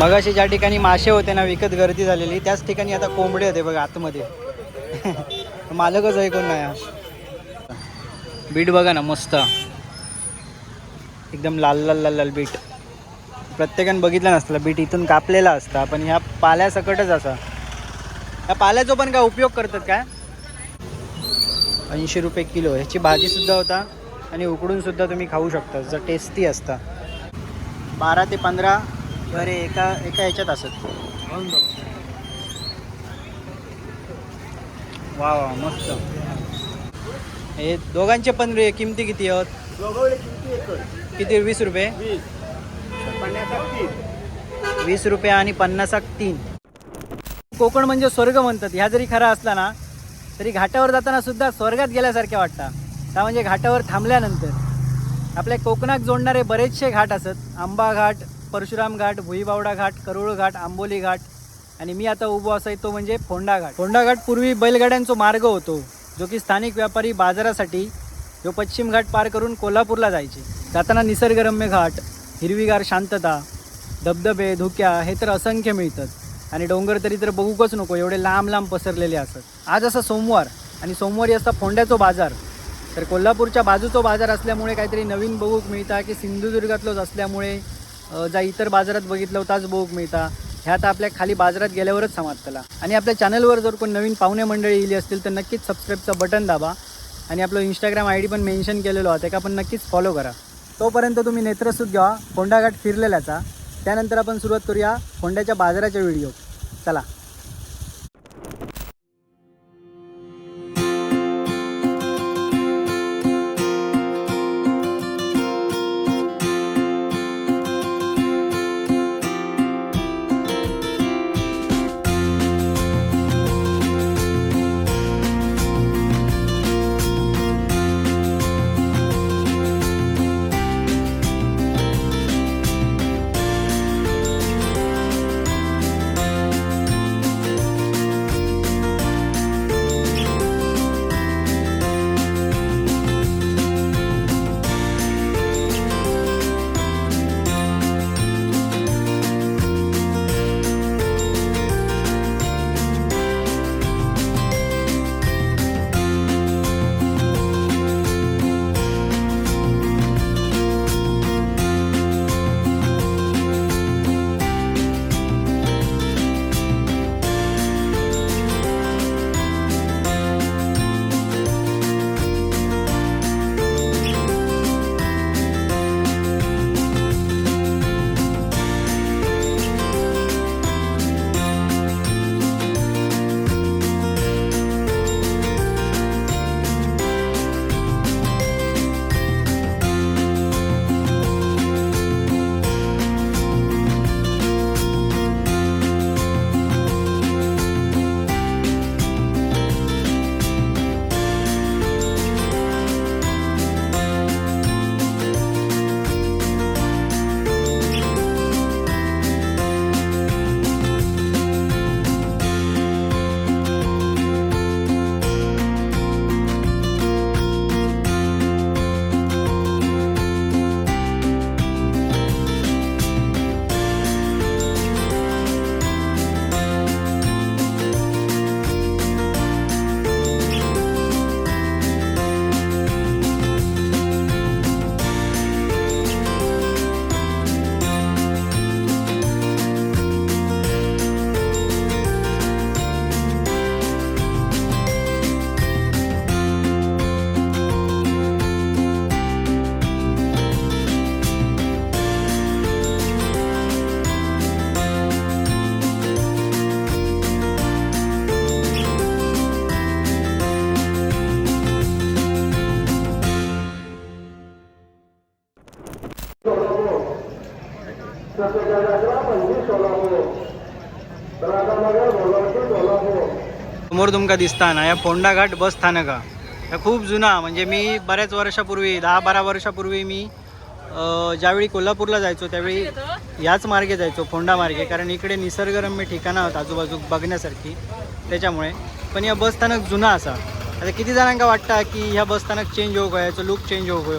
मगाशी ज्या ठिकाणी मासे होते ना विकत गर्दी झालेली. त्याच ठिकाणी आता कोंबडे होते बघा आतमध्ये. मालकच आहे कोण नाही हा. बीट बघा ना मस्त. एकदम लाल लाल लाल लाल बीट. प्रत्येकानं बघितलं नसतं बीट इथून कापलेला असता पण ह्या पाल्यासकटच असा. या पाल्याचा पण काय उपयोग करतात काय? ऐंशी रुपये किलो ह्याची भाजीसुद्धा होता आणि उकडूनसुद्धा तुम्ही खाऊ शकता जर टेस्टी असता. बारा ते पंधरा घरे एका एका ह्याच्यात असत. वा वा मस्त. हे दोघांचे पण रे किमती किती आहेत? किती वीस रुपये? वीस. रुपये आणि पन्नासाक तीन. कोकण म्हणजे स्वर्ग म्हणतात. ह्या जरी खरा असला ना तरी घाटावर जाताना सुद्धा स्वर्गात गेल्यासारखे वाटतं त्या म्हणजे घाटावर थांबल्यानंतर. आपल्या कोकणात जोडणारे बरेचसे घाट असत. आंबा घाट परशुराम घाट भुईबावडा घाट करुळ घाट आंबोली घाट आणि मी आता उभो असाय तो म्हणजे फोंडा घाट. फोंडा घाट पूर्वी बैलगाड्यांचा मार्ग होतो जो की स्थानिक व्यापारी बाजारासाठी जो पश्चिम घाट पार करून कोल्हापूरला जायचे. जाताना निसर्गरम्य घाट हिरवीगार शांतता धबधबे धुक्या हे तर असंख्य मिळतात. आणि डोंगर तरी तर बघूकच नको एवढे लांब लांब पसरलेले असत. आज असा सोमवार आणि सोमवारी असता फोंड्याचो बाजार. तर कोल्हापूरच्या बाजूचा बाजार असल्यामुळे काहीतरी नवीन बघूक मिळता की सिंधुदुर्गातलोच असल्यामुळे जा इतर बाजारात बघितलं होताच बोग मिळता. ह्या आता आपल्या खाली बाजारात गेल्यावरच समजतला आणि आपल्या चॅनलवर जर कोण नवीन पाहुणे मंडळी येली असतील तर नक्कीच सबस्क्राईबचं बटन दाबा. आणि आपलं इंस्टाग्राम आय डी पण मेन्शन केलेलो आहे का पण नक्कीच फॉलो करा. तोपर्यंत तुम्ही नेत्रसूत घ्या फोंडाघाट फिरलेल्याचा. त्यानंतर आपण सुरुवात करूया फोंड्याच्या बाजाराच्या व्हिडिओ चला. समोर तुमका दिसता ना या फोंडा घाट बस स्थानक हा. खूप जुना म्हणजे मी बऱ्याच वर्षापूर्वी दहा बारा वर्षापूर्वी मी ज्यावेळी कोल्हापूरला जायचो त्यावेळी याच मार्गे जायचो फोंडा मार्गे कारण इकडे निसर्गरम्य ठिकाणं आहेत आजूबाजू बघण्यासारखी त्याच्यामुळे. पण या बस स्थानक जुना असा. आता किती जणांका वाटतं की ह्या बस स्थानक चेंज होऊ याचं लुक चेंज होऊ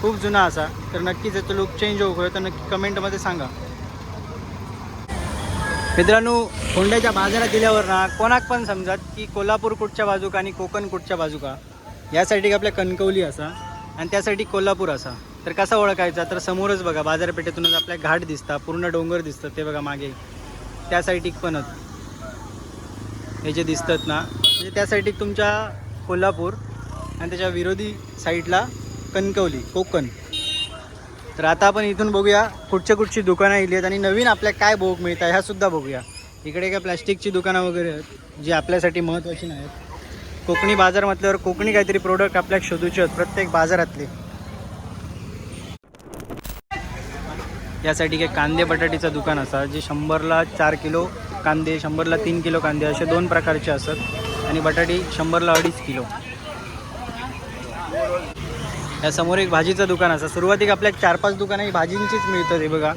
खूप जुना असा. तर नक्कीच याचं लुक चेंज होऊ तर नक्की कमेंटमध्ये सांगा. मित्रांनो होंड्याच्या बाजारात दिल्यावर ना कोणाक पण समजात की कोल्हापूर कुठच्या बाजूका आणि कोकण कुठच्या बाजूका यासाठी आपल्या कणकवली असा आणि त्यासाठी कोल्हापूर असा. तर कसा ओळखायचा? तर समोरच बघा बाजारपेठेतूनच आपल्या घाट दिसतात पूर्ण डोंगर दिसतं ते बघा मागे. त्या साईडीक पणच हे जे दिसतात ना म्हणजे त्या साईडीक तुमच्या कोल्हापूर आणि त्याच्या विरोधी साईडला कणकवली कोकण. तर आता आपण इथून बघूया कुठचे कुठची दुकानं इली आहेत आणि नवीन आपल्या काय भोग मिळतात ह्यासुद्धा बघूया. इकडे काय प्लॅस्टिकची दुकानं वगैरे आहेत जी आपल्यासाठी महत्त्वाची नाहीत. कोकणी बाजार म्हटल्यावर कोकणी काहीतरी प्रोडक्ट आपल्या शोधूचे आहेत प्रत्येक बाजारातले. यासाठी काही कांदे बटाटीचं दुकान असा जे शंभरला चार किलो कांदे शंभरला तीन किलो कांदे असे दोन प्रकारचे असतात. आणि बटाटी शंभरला अडीच किलो. या समोर एक भाजीचं दुकान असं. सुरुवातीक आपल्या चार पाच दुकानं ही भाजींचीच मिळतात हे बघा.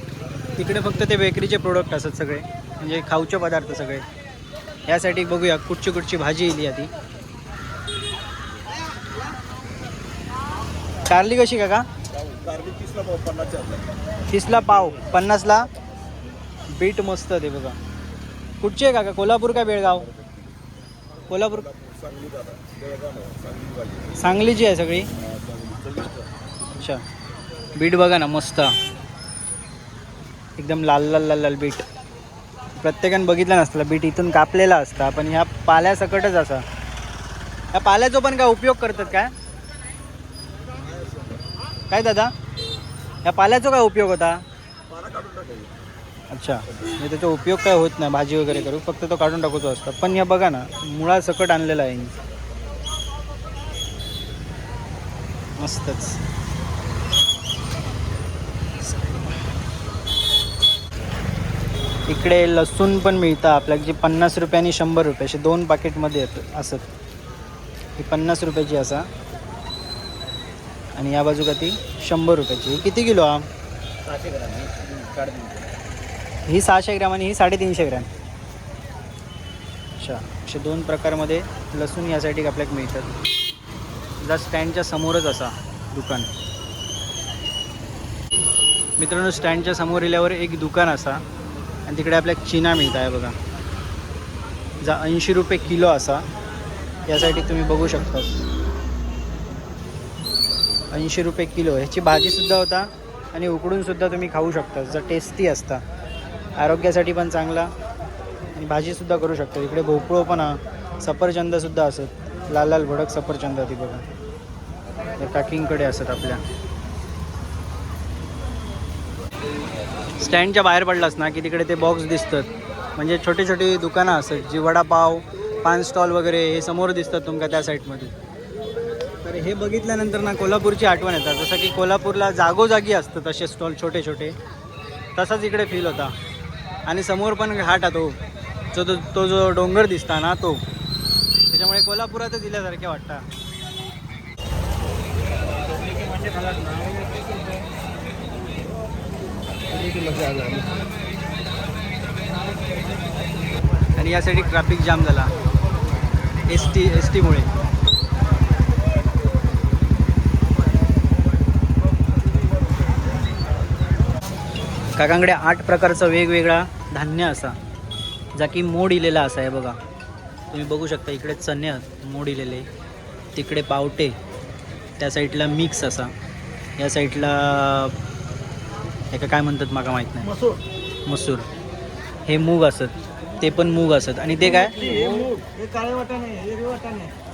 तिकडे फक्त ते बेकरीचे प्रोडक्ट असतात सगळे. म्हणजे खाऊचे पदार्थ सगळे. यासाठी बघूया कुठची कुठची भाजी येईल आधी कारली कशी काका? तीसला पाव. पन्नासला? बीट मस्त ते बघा. कुठची आहे काका? कोल्हापूर का बेळगाव? कोल्हापूर? सांगलीची आहे सगळी. अच्छा. बीट बघा ना मस्त. एकदम लाल लाल लाल लाल बीट. प्रत्येकानं बघितलं नसतं बीट इथून कापलेला असता पण ह्या पाल्यासकटच असा. ह्या पाल्याचा पण काय उपयोग करतात काय? काय दादा? या पाल्याचा काय उपयोग होता? अच्छा. म्हणजे त्याचा उपयोग काय होत नाही भाजी वगैरे करू फक्त तो काढून टाकूचा असतं. पण या बघा ना मुळासकट आणलेला आहे मस्तच. इकडे लसूण पण मिळतं आपल्याला जी पन्नास रुपयानी शंभर रुपये असे दोन पाकिटमध्ये येतं असत ही पन्नास रुपयाची असा. आणि या बाजू का ती शंभर रुपयाची. ही किती किलो हा? ही सहाशे ग्रॅम आणि ही साडेतीनशे ग्रॅम. अच्छा असे दोन प्रकारमध्ये लसूण यासाठी आपल्याला मिळतात. जा स्टँडच्या समोरच असा दुकान. मित्रांनो स्टँडच्या समोर येल्यावर एक दुकान असा. आणि तिकडे आपल्याला चिना मिळत आहे बघा. जा ऐंशी रुपये किलो असा. यासाठी तुम्ही बघू शकता. ऐंशी रुपये किलो. ह्याची भाजीसुद्धा होता आणि उकडूनसुद्धा तुम्ही खाऊ शकता. जर टेस्टी असता. आरोग्यासाठी पण चांगला. आणि भाजीसुद्धा करू शकता. इकडे भोपळो पण हा. सफरचंदसुद्धा असत. लाल लाल भडक सफरचंद ती बघा. काकींकडे असत आपल्या. स्टँडच्या बाहेर पडलास ना की तिकडे ते बॉक्स दिसतात. म्हणजे छोटी छोटी दुकानं असत जी वडापाव पान स्टॉल वगैरे हे समोर दिसतात तुमका त्या साईडमध्ये तर हे बघितल्यानंतर ना कोल्हापूरची आठवण येतात. जसं की कोल्हापूरला जागोजागी असतं तसे स्टॉल छोटे छोटे. तसाच इकडे फील होता. आणि समोर पण घाट आहे तो. जो तो तो जो डोंगर दिसता ना तो. त्याच्यामुळे कोल्हापुरातच दिल्यासारखे वाटतं. आणि यासाठी ट्रॅफिक जाम झाला. एस टी एस टीमुळे काकांकडे आठ प्रकारचा वेगवेगळा धान्य असा जा की मोड इलेला असा आहे बघा. तुम्ही बघू शकता इकडे चणे मोड इलेले तिकडे पावटे त्या साईडला मिक्स असा. या साईडला एका काय म्हणतात माका माहीत नाही. मसूर. हे मूग असत. ते पण मूग असत. आणि ते काय?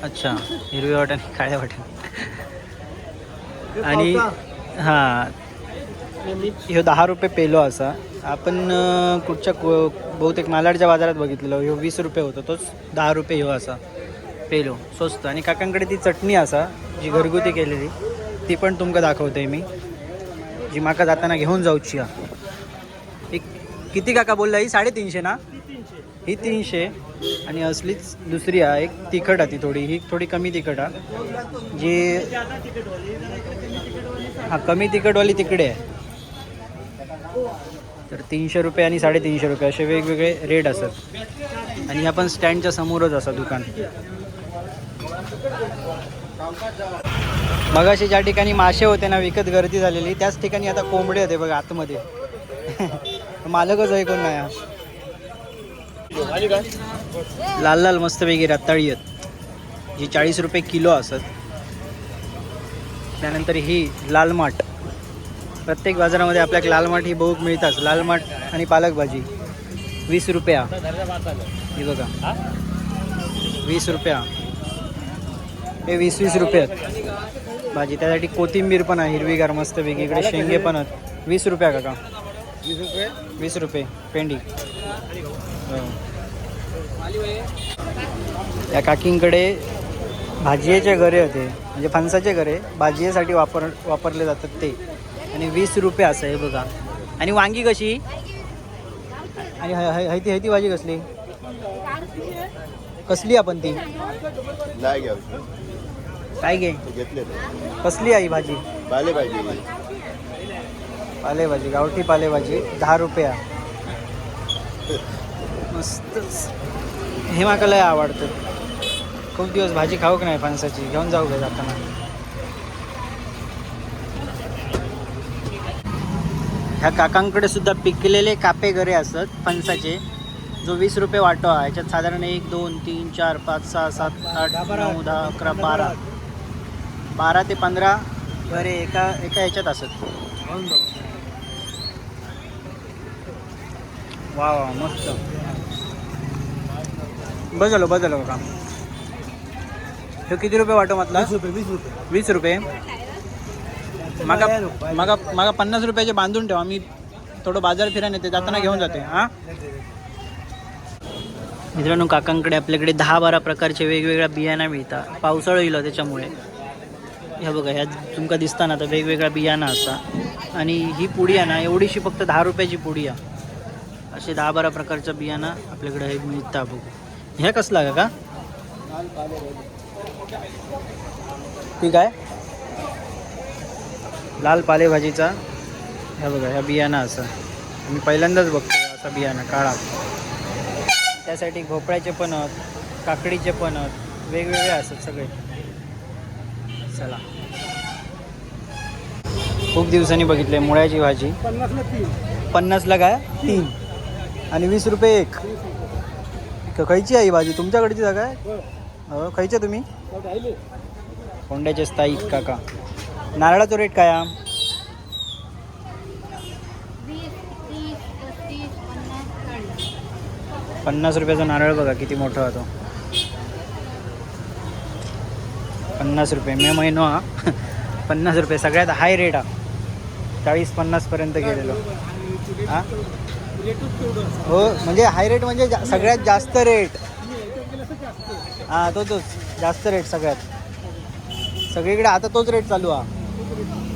अच्छा. हिरवे वाटाणे काळ्या वाटाणे. आणि हां. ह्यो दहा रुपये पेलो असा. आपण कुठच्या बहुतेक मालाडच्या बाजारात बघितलेलो. ह्यो वीस रुपये होतो. तोच दहा रुपये ह्यो असा. पेलो. स्वस्त. आणि काकांकडे ती चटणी असा जी घरगुती केलेली ती पण तुमका दाखवते मी. जी माका जाताना घेऊन जाऊची एक किती काका बोलला? ही साडेतीनशे ना? ही तीनशे. आणि असलीच दुसरी आहे एक तिखट आहे ती थोडी. ही थोडी कमी तिखट आहे जी हां कमी तिखटवाली तिकडे आहे. तर तीनशे रुपये आणि साडेतीनशे रुपये असे वेगवेगळे रेट असतात. आणि आपण स्टँडच्या समोरच असं दुकान. मगाशी ज्या ठिकाणी मासे होते ना विकत गर्दी झालेली त्याच ठिकाणी आता कोंबडे होते बघा आतमध्ये. मालकच आहे कोण नाही लाल लाल मस्तपैकी रताळी आहेत. जी चाळीस रुपये किलो असत. त्यानंतर ही लाल माठ. प्रत्येक बाजारामध्ये आपल्याला लाल माठ ही बहुक मिळतात लाल माठ आणि पालक भाजी वीस रुपया. ही बघा. वीस रुपया. हे वीस वीस रुपये आहेत. भाजी त्यासाठी कोथिंबीर पण आहे हिरवीगार मस्त इकडे शेंगे पण आहेत. वीस रुपया काका. वीस रुपये? वीस रुपये पेंडी. हो. या काकींकडे भाजीचे घरे होते. म्हणजे फणसाचे घरे भाजीसाठी वापर वापरले जातात ते. आणि वीस रुपये असं आहे बघा. आणि वांगी कशी? आणि ह- ह- हैती हैती भाजी कसली? कसली आपण ती? काय घे? घेतले कसली आहे भाजी? पालेभाजी. पालेभाजी गावठी पालेभाजी दहा रुपया. मस्त हे माका लय आवडतं. खूप दिवस भाजी खाऊक नाही फणसाची घेऊन जाऊ का जाताना ह्या काकांकडे सुद्धा पिकलेले कापे गरे असत फणसाचे. जो वीस रुपये वाटो आहे. याच्यात साधारण एक दोन तीन चार पाच सहा सात आठ नऊ दहा अकरा बारा. बारा ते पंधरा गरे एका एका ह्याच्यात असत वा वा मस्त. बस झालं बस झालं का हे किती रुपये वाटो म्हटलं वीस रुपये वीस रुपये. वीस रुपये? मागा मागा मागा पन्नास रुपयाचे बांधून ठेवा. मी थोडं बाजार फिरायला येते जाताना घेऊन जाते. हां? मित्रांनो काकांकडे आपल्याकडे दहा बारा प्रकारचे वेगवेगळ्या बियाणं मिळतात. पावसाळं येईल त्याच्यामुळे. ह्या बघा ह्या तुमका दिसता ना तर वेगवेगळ्या बियाणं असा. आणि ही पुडी आहे ना एवढीशी फक्त दहा रुपयाची पुडी आहे. असे दहा बारा प्रकारचं बियाणं आपल्याकडे हे मिळता बघू. ह्या कसला का ठीक आहे लाल पालेभाजीचा. ह्या बघा ह्या बियाणा असा. मी पहिल्यांदाच बघतो असा बियाणं काळा. त्यासाठी भोपळ्याचे पण आहेत काकडीचे पण आहेत वेगवेगळे असतात सगळे. चला. खूप दिवसांनी बघितले मुळ्याची भाजी. पन्नासला तीन. पन्नासला काय? तीन. आणि वीस रुपये एक. खयची आहे ही भाजी? तुमच्याकडची जागा आहे? हो. खयचे तुम्ही? राहिले. कोंड्याचे स्थायिक काका. नारळाचा रेट काय हा? पन्नास रुपयाचा नारळ बघा किती मोठा होतो. पन्नास रुपये मे महिनो. हा पन्नास रुपये सगळ्यात हाय रेट हा. चाळीस पन्नासपर्यंत गेलेलो. हा? हो म्हणजे हाय रेट म्हणजे जा- सगळ्यात जास्त रेट हा तो तोच. जास्त रेट सगळ्यात. सगळीकडे आता तोच रेट चालू हा.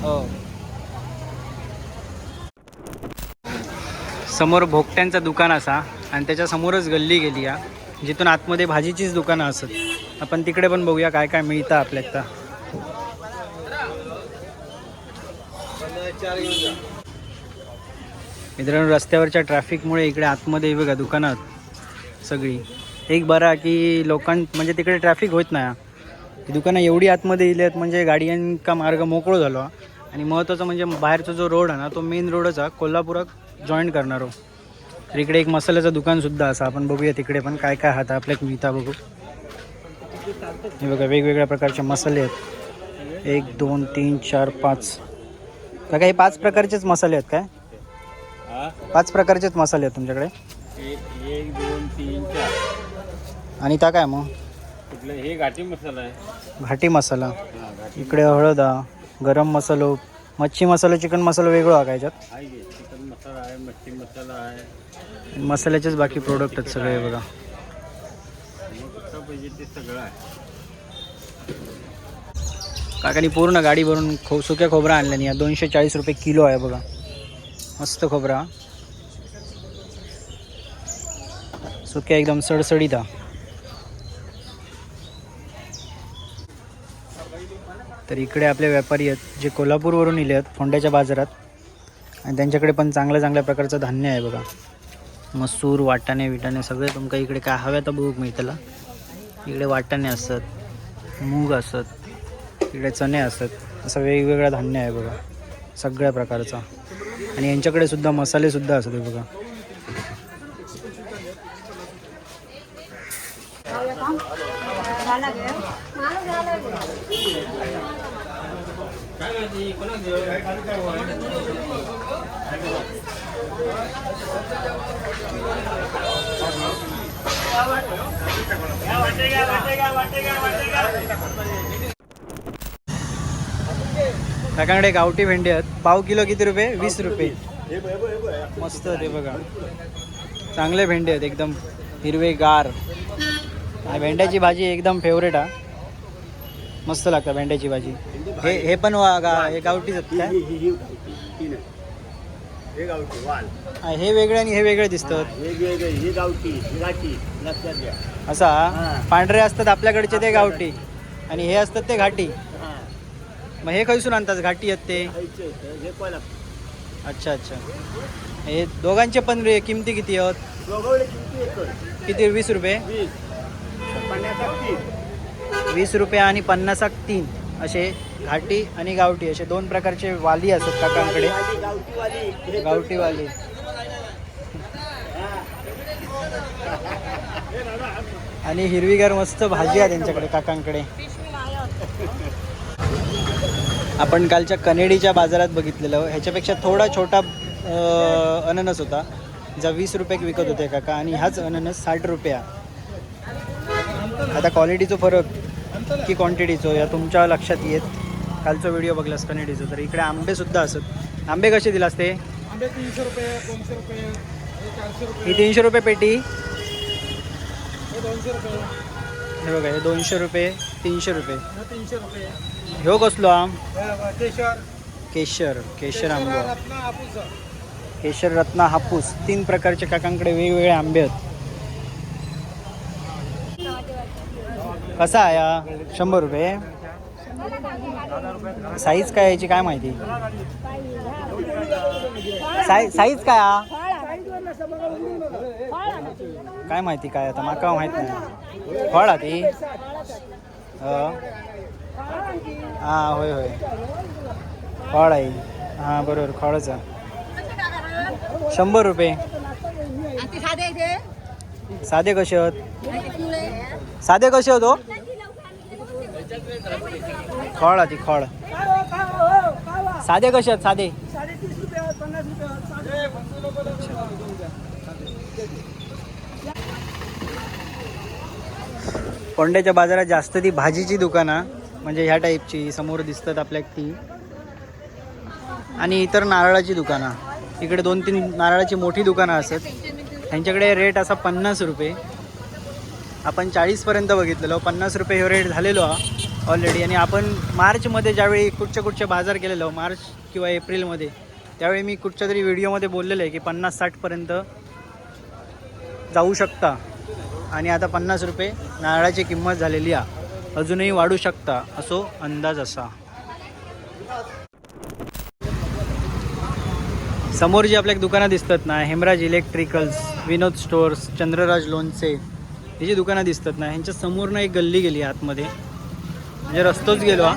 हो. समोर भोगट्यांचं दुकान असा आणि त्याच्या समोरच गल्ली गेली हा. जिथून आतमध्ये भाजीचीच दुकानं असत. आपण तिकडे पण बघूया काय काय मिळतं आपल्यात आता. मित्रांनो रस्त्यावरच्या ट्रॅफिकमुळे इकडे आतमध्ये बघा दुकानात सगळी. एक बरा की लोकां म्हणजे तिकडे ट्रॅफिक होत नाही. हा. ही दुकानं एवढी आतमध्ये येली आहेत म्हणजे गाड्यांचा मार्ग मोकळो झालो. हा. आणि महत्त्वाचं म्हणजे बाहेरचा जो रोड आहे ना तो मेन रोडच हा कोल्हापुरात जॉईन करणार हो. तर इकडे एक मसाल्याचं दुकान सुद्धा असं आपण बघूया तिकडे पण काय काय हात आपल्याक मिळता बघू. हे बघा वेगवेगळ्या प्रकारचे मसाले आहेत. एक दोन तीन चार पाच. का हे पाच प्रकारचेच मसाले आहेत काय? पाच प्रकारचेच मसाले आहेत तुमच्याकडे? एक दोन तीन चार. आणि त्या काय मग? हे घाटी मसाला आहे. घाटी मसाला. इकडे हळद गरम मसालो मच्छी मसाला चिकन मसाला वेगळं का याच्यात? आहे की? चिकन मसाला आहे मच्छी मसाला आहे. मसाल्याचेच बाकी प्रोडक्ट आहेत सगळे बघा. काकानी पूर्ण गाडी भरून खो सुक्या खोबरा आणल्यानी या दोनशे चाळीस रुपये किलो आहे बघा. मस्त खोबरा सुक्या एकदम सडसडीत तर इकडे आपले व्यापारी आहेत जे कोल्हापूरवरून इले आहेत फोंड्याच्या बाजारात. आणि त्यांच्याकडे पण चांगल्या चांगल्या प्रकारचं धान्य आहे बघा. मसूर वाटाणे विटाणे सगळे तुमका इकडे काय हव्या तर बघूक मिळतला इकडे वाटाणे असत मूग असत इकडे चणे असत. असं वेगवेगळं धान्य आहे बघा सगळ्या प्रकारचा. आणि यांच्याकडे सुद्धा मसाले सुद्धा हे बघा. काकांकडे गावठी भेंडी आहेत. पाव किलो किती रुपये? वीस रुपये. मस्त ते बघा. चांगले भेंडे आहेत एकदम हिरवे गार भेंड्याची भाजी एकदम फेवरेट हा. मस्त लागतं भेंड्याची भाजी. हे हे पण वा- गा हे गावठीच आहेत काय? हे गावठी वाल. हा, हे वेगळे आणि हे वेगळे दिसतात ही गावठी ही लक्षात घ्या. असा पांढरे असतात आपल्याकडचे ते गावठी आणि हे असतात ते घाटी. हा. मग हे खैसून आणतात घाटी आहेत ते? खायचे होतं. हे कोल्हापूर अच्छा अच्छा. हे दोघांचे पण रे किमती किती आहेत? किती वीस रुपये? वीस. पन्नास तीन. वीस रुपये आणि पन्नासाक तीन. असे घाटी आणि गावठी असे दोन प्रकारचे वाली असतात काकांकडे. गावठी वाली आणि हिरवीगार मस्त भाजी आहे त्यांच्याकडे काकांकडे. आपण कालच्या कनेडीच्या बाजारात बघितलेलं. ह्याच्यापेक्षा थोडा छोटा अननस होता. जा वीस रुपये विकत होते काका. आणि ह्याच अननस साठ रुपया. आता क्वालिटीचा फरक की क्वांटिटीचो या तुमच्या लक्षात येत. कालचा व्हिडिओ बघलास कनेडीचं तर इकडे आंबे सुद्धा असत. आंबे कसे दिलास ते? आंबे तीनशे रुपये दोनशे रुपये हे तीनशे रुपये पेटी? हे दोनशे रुपये. हे बघा हे दोनशे रुपये तीनशे रुपये. हे तीनशे रुपये. ह्यो कसलो आम? केशर. केशर केशर आंबा. केशर रत्ना हापूस. तीन प्रकारचे काकांकडे वेगवेगळे आंबे आहेत. कसा आहे शंभर रुपये. साईज काय याची काय माहिती? साई साईज काय हा? काय माहिती काय आता? माका माहीत नाही. फळ ती? हां हा होय होय. फळ आहे. हां बरोबर फळच. शंभर रुपये. साधे कसे आहेत? साधे कसे होतो हो? खळ ती खळ. साधे कसे आहेत साधे? कोंड्याच्या बाजारात जास्त ती भाजीची दुकानं म्हणजे ह्या टाईपची समोर दिसतात आपल्या ती. आणि इतर नारळाची दुकानं इकडे दोन तीन नारळाची मोठी दुकानं असत. त्यांच्याकडे रेट असा पन्नास रुपये. आपण चाळीसपर्यंत बघितलेलो पन्नास रुपये हे रेट झालेलो हा ऑलरेडी आणि आपण मार्चमध्ये ज्यावेळी कुठचे कुठचे बाजार केलेलो मार्च किंवा एप्रिलमध्ये त्यावेळी मी कुठच्या तरी व्हिडिओमध्ये बोललेलो आहे की पन्नास साठपर्यंत जाऊ शकता. आणि आता पन्नास रुपये नारळाची किंमत झालेली आहे अजूनही वाढू शकता असो अंदाज असा. समोर जी आपल्या दुकानं दिसतात ना हेमराज इलेक्ट्रिकल्स विनोद स्टोअर्स चंद्रराज लोणचे ही जी दुकानं दिसतात ना ह्यांच्या समोर ना एक गल्ली गेली आतमध्ये. म्हणजे रस्तोच गेलो हा.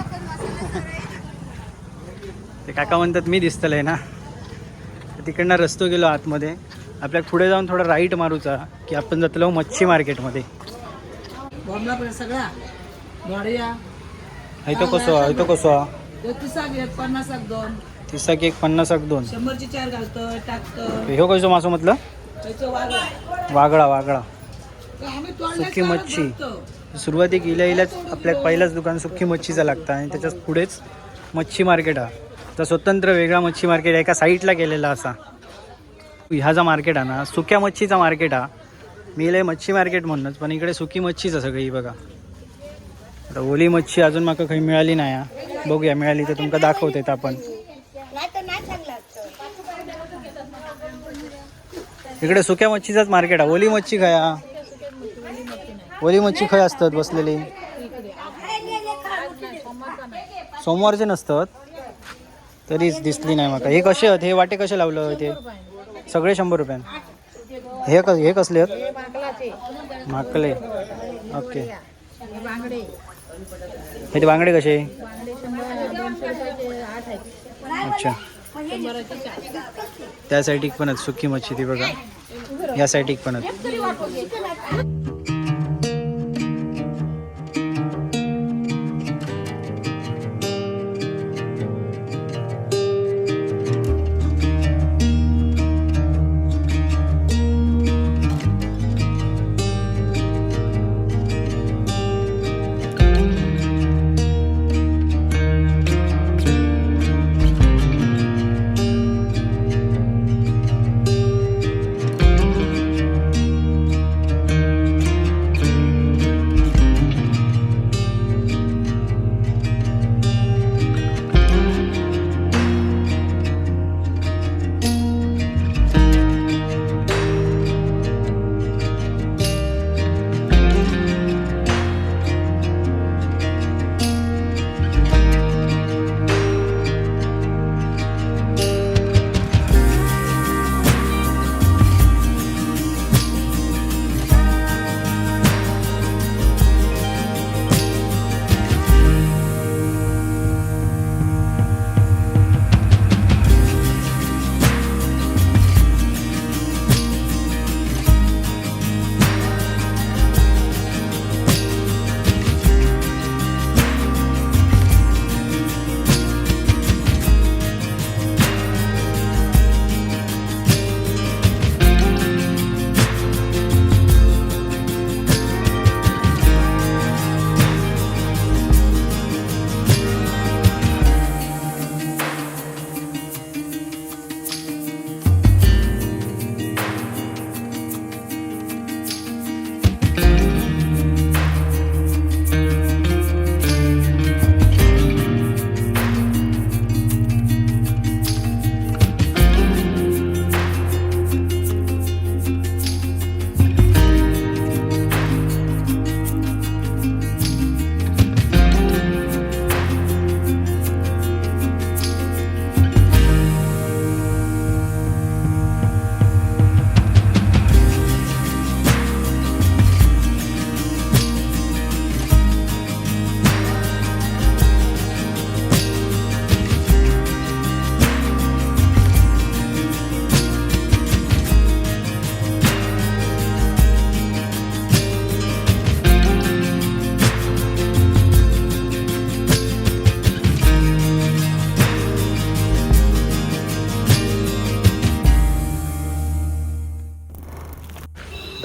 ते काका म्हणतात मी दिसतलं आहे ना. तिकडनं रस्तो गेलो आतमध्ये. आपल्या पुढे जाऊन थोडा राईट मारूचा की आपण जातलो मच्छी मार्केटमध्ये. तो कसो हा तो कसो? हा तिसाक एक पन्नासाक दोन. ह्यो कसो मासो म्हटलं. वागळा. वागळा सुकी मच्छी. सुरुवातीक इल्या इल्याच आपल्या पहिलाच दुकान सुक्की मच्छीचं लागतं आणि त्याच्याच पुढेच मच्छी मार्केट हा. तर स्वतंत्र वेगळा मच्छी मार्केट एका साईडला केलेला असा. ह्या जो मार्केट आहे ना सुक्या मच्छीचा मार्केट हा. मी लय मच्छी मार्केट म्हणूनच पण इकडे सुकी मच्छीच आहे सगळी बघा. आता ओली मच्छी अजून माका काही मिळाली नाही हा. बघूया मिळाली तर तुमका दाखवते आपण. इकडे सुक्या मच्छीचाच मार्केट आहे. ओली मच्छी खाया. ओली मच्छी खय असतात बसलेली. सोमवारचे नसतात. तरीच दिसली नाही माका. हे कसे आहेत? हे वाटे कसे लावलं ते सगळे शंभर रुपयान. हे कस हे कसले आहेत? माकले. ओके. हे ते बांगडे कसे? अच्छा. त्या साईड पण आहेत सुकी मच्छी ती बघा. या साईड पण. आहेत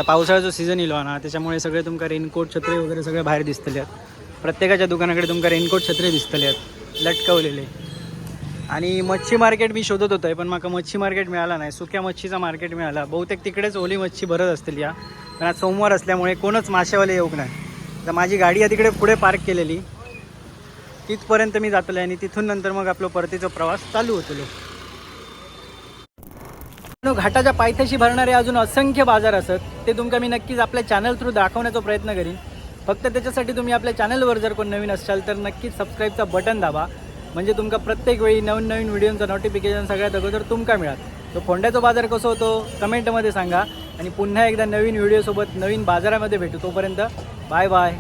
पावसाळ्याचा सीझन येलो ना त्याच्यामुळे सगळे तुमका रेनकोट छत्री वगैरे सगळे बाहेर दिसतले आहेत. प्रत्येकाच्या दुकानाकडे तुमका रेनकोट छत्री दिसतले आहेत लटकवलेले. आणि मच्छी मार्केट मी शोधत होतो पण माका मच्छी मार्केट मिळाला नाही सुक्या मच्छीचा मार्केट मिळाला. बहुतेक तिकडेच ओली मच्छी भरत असतील या पण आज सोमवार असल्यामुळे कोणच मासेवाले येऊक नाही तर माझी गाडी आहे तिकडे पुढे पार्क केलेली. तिथपर्यंत मी जातले आणि तिथून नंतर मग आपलं परतीचा प्रवास चालू होतो. आहे घाटाच्या पायथ्याशी भरणारे अजून असंख्य बाजार असत ते तुमका मी नक्कीच आपल्या चॅनल थ्रू दाखवण्याचा प्रयत्न करीन. फक्त त्याच्यासाठी तुम्ही आपल्या चॅनलवर जर कोण नवीन असाल तर नक्कीच सबस्क्राईबचा बटन दाबा. म्हणजे तुमका प्रत्येक वेळी नवीन नवीन व्हिडिओचं नोटिफिकेशन सगळ्यात अगोदर तुमका मिळाल. तो फोंड्याचा बाजार कसं होतो कमेंटमध्ये सांगा. आणि पुन्हा एकदा नवीन व्हिडिओसोबत नवीन बाजारामध्ये भेटू. तोपर्यंत बाय बाय